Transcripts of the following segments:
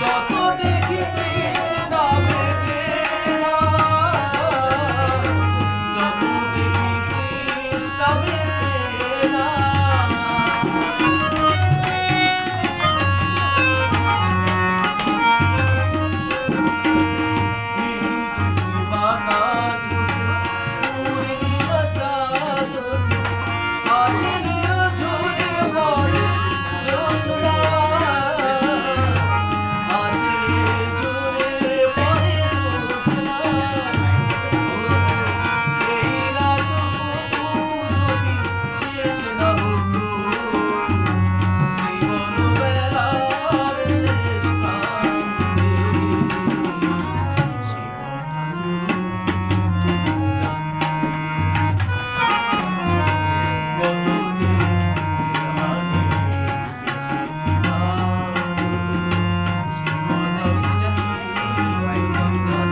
Doctor. Yeah.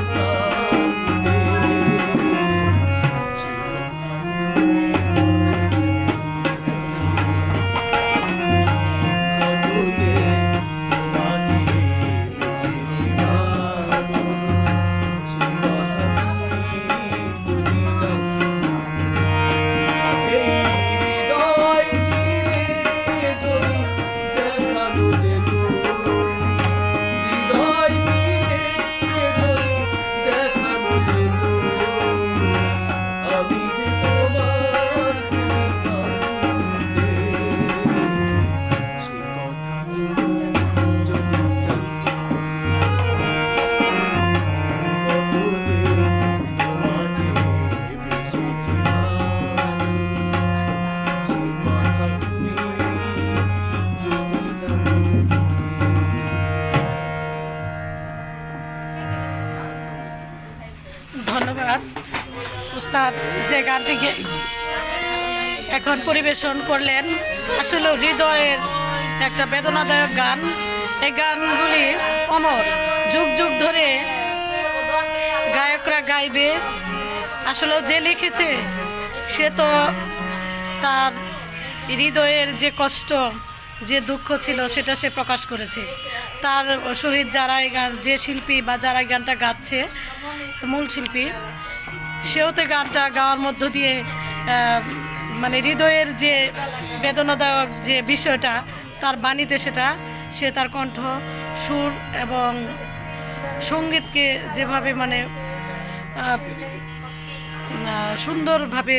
love. ধন্যবাদ। উস্তাদ, যে গানটি এখন পরিবেশন করলেন, আসলে হৃদয়ের একটা বেদনাদায়ক গান। এই গানগুলি অমর। যুগ যুগ ধরে গায়করা গাইবে। আসলে যে লিখেছে, সে তো তার হৃদয়ের যে কষ্ট, যে দুঃখ ছিল, সেটা সে প্রকাশ করেছে। তার শহীদ যারা এই গান, যে শিল্পী বা যারা গানটা গাচ্ছে মূল শিল্পী। সেও তো গানটা গাওয়ার মধ্য দিয়ে মানে হৃদয়ের যে বেদনাদায়ক যে বিষয়টা, তার বাণীতে সেটা, সে তার কণ্ঠ, সুর এবং সঙ্গীতকে যেভাবে মানে সুন্দরভাবে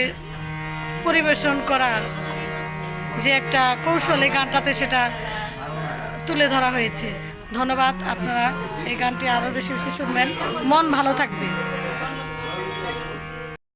পরিবেশন করার যে একটা কৌশলে গানটাতে সেটা তুলে ধরা হয়েছে। ধন্যবাদ আপনারা এই গানটি আরও বেশি বেশি শুনবেন। মন ভালো থাকবে।